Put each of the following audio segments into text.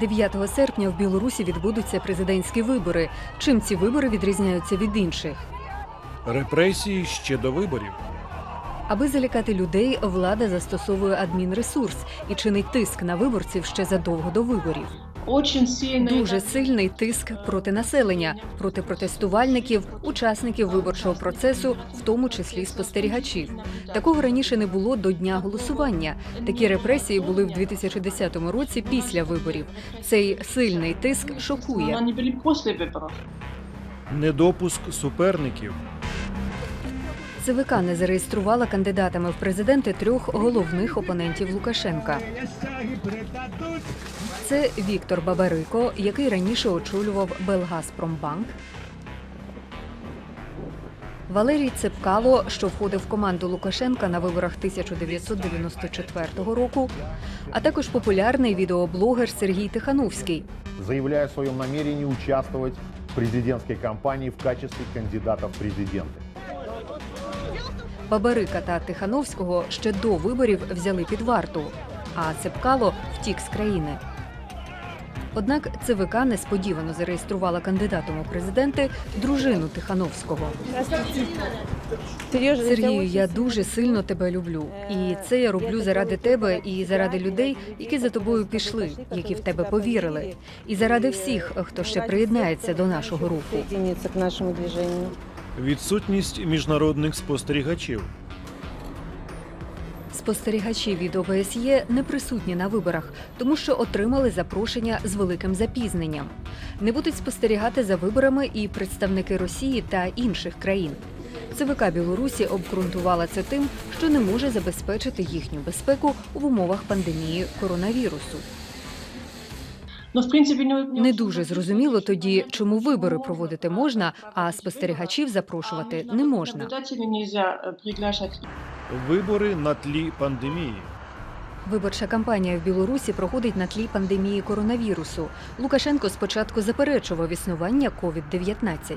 9 серпня в Білорусі відбудуться президентські вибори. Чим ці вибори відрізняються від інших? Репресії ще до виборів. Аби залякати людей, влада застосовує адмінресурс і чинить тиск на виборців ще задовго до виборів Очень сильный. Дуже сильний тиск проти населення, проти протестувальників, учасників виборчого процесу, в тому числі спостерігачів. Такого раніше не було до дня голосування. Такі репресії були в 2010 році після виборів. Цей сильний тиск шокує. Они были после выборов. Недопуск суперників. ЦВК не зареєструвала кандидатами в президенти трьох головних опонентів Лукашенка. Це Віктор Бабарико, який раніше очолював Белгазпромбанк. Валерій Цепкало, що входив в команду Лукашенка на виборах 1994 року, а також популярний відеоблогер Сергій Тихановський, заявляя о своем намерении участвовать в президентской кампании в качестве кандидата в президенты. Бабарика та Тихановського ще до виборів взяли під варту, а Цепкало втік з країни. Однак ЦВК несподівано зареєструвала кандидатом у президенти дружину Тихановського. Сергію, я дуже сильно тебе люблю, і це я роблю заради тебе і заради людей, які за тобою пішли, які в тебе повірили, і заради всіх, хто ще приєднається до нашого руху. Відсутність міжнародних спостерігачів. Спостерігачі від ОБСЄ не присутні на виборах, тому що отримали запрошення з великим запізненням. Не будуть спостерігати за виборами і представники Росії та інших країн. ЦВК Білорусі обґрунтувала це тим, що не може забезпечити їхню безпеку в умовах пандемії коронавірусу. Принципе, не, дуже зрозуміло тоді, чому вибори проводити можна, а спостерігачів запрошувати не можна. Приглашать. Вибори на тлі пандемії. Виборча кампанія в Білорусі проходить на тлі пандемії коронавірусу. Лукашенко спочатку заперечував існування COVID-19.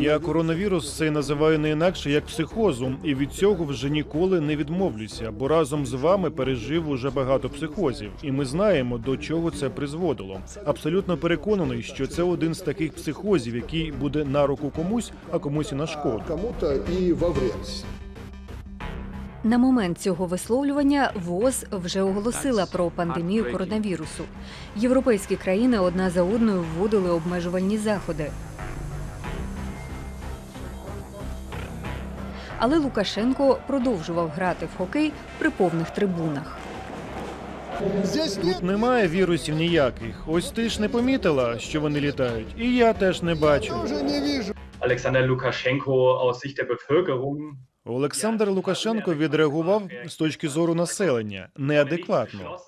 Я коронавірус цей називаю не інакше як психозом, і від цього вже ніколи не відмовлюся, бо разом з вами пережив уже багато психозів, і ми знаємо, до чого це призводило. Абсолютно переконаний, що це один з таких психозів, який буде на руку комусь, а комусь і на шкоду. кому-то и во вред. На момент цього висловлювання ВОЗ вже оголосила про пандемію коронавірусу. Європейські країни одна за одною вводили обмежувальні заходи. Але Лукашенко продовжував грати в хокей при повних трибунах. Тут немає вірусів ніяких. Ось ти ж не помітила, що вони літають, і я теж не бачу. der Bevölkerung Олександр Лукашенко відреагував з точки зору населення неадекватно.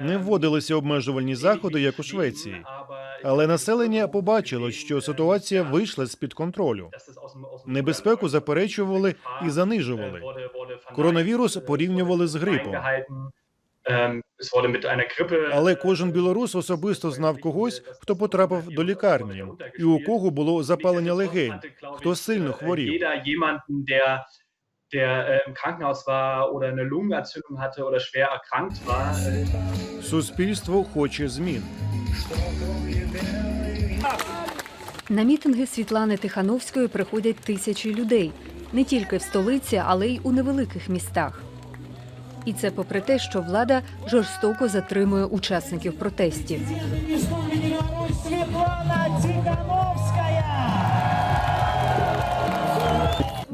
Не вводилися обмежувальні заходи, як у Швеції. Але населення побачило, що ситуація вийшла з під контролю. Небезпеку заперечували і занижували. Коронавірус порівнювали з грипом. Але кожен білорус особисто знав когось, хто потрапив до лікарні, і у кого було запалення легень, хто сильно хворів. Äh, Суспільство хоче змін. На мітинги Світлани Тихановської приходять тисячі людей не тільки в столиці, але й у невеликих містах. І це попри те, що влада жорстоко затримує учасників протестів.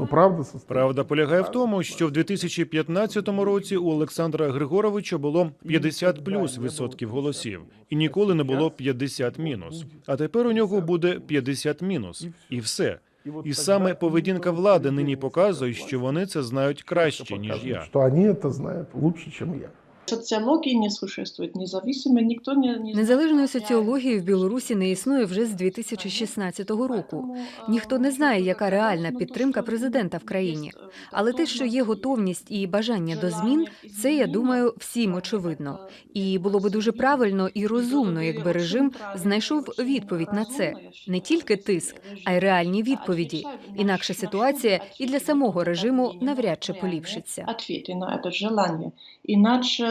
Правда, со Правда полягає в тому, що в 2015 році у Олександра Григоровича було 50 плюс відсотків голосів, і ніколи не було 50 мінус. А тепер у нього буде 50 мінус, і все. І саме поведінка влади нині показує, що вони це знають краще ніж я. Що вони це знають лучше, ніж я. Социологии не существует независимо, никто не... не Незалежної соціології в Білорусі не існує вже з 2016 року. Ніхто не знає, яка реальна підтримка президента в країні. Але те, що є готовність і бажання до змін, це я думаю всім очевидно. І було би дуже правильно і розумно, якби режим знайшов відповідь на це не тільки тиск, а й реальні відповіді. Інакше ситуація і для самого режиму навряд чи поліпшиться. Ответы на это желание. Иначе э,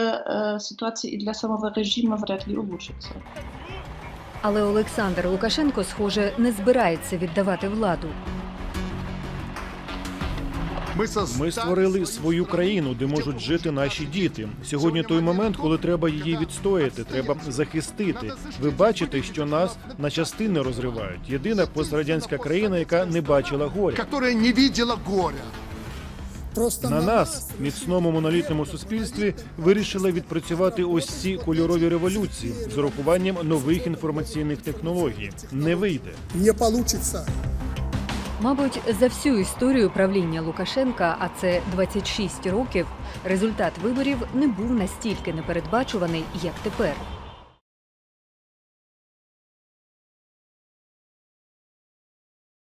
ситуация и для самого режима вряд ли улучшится. Але Олександр Лукашенко, схоже, не збирається віддавати владу. Ми створили свою країну, де можуть жити наші діти. Сьогодні той момент, коли треба її відстояти, треба захистити. Ви бачите, що нас на частини розривають. Єдина пострадянська країна, яка не бачила горя. Горя. На нас, міцному монолітному суспільстві, вирішили відпрацювати ось ці кольорові революції з урахуванням нових інформаційних технологій. Не вийде. не получится. Мабуть, за всю історію правління Лукашенка, а це 26 років, результат виборів не був настільки непередбачуваний, як тепер.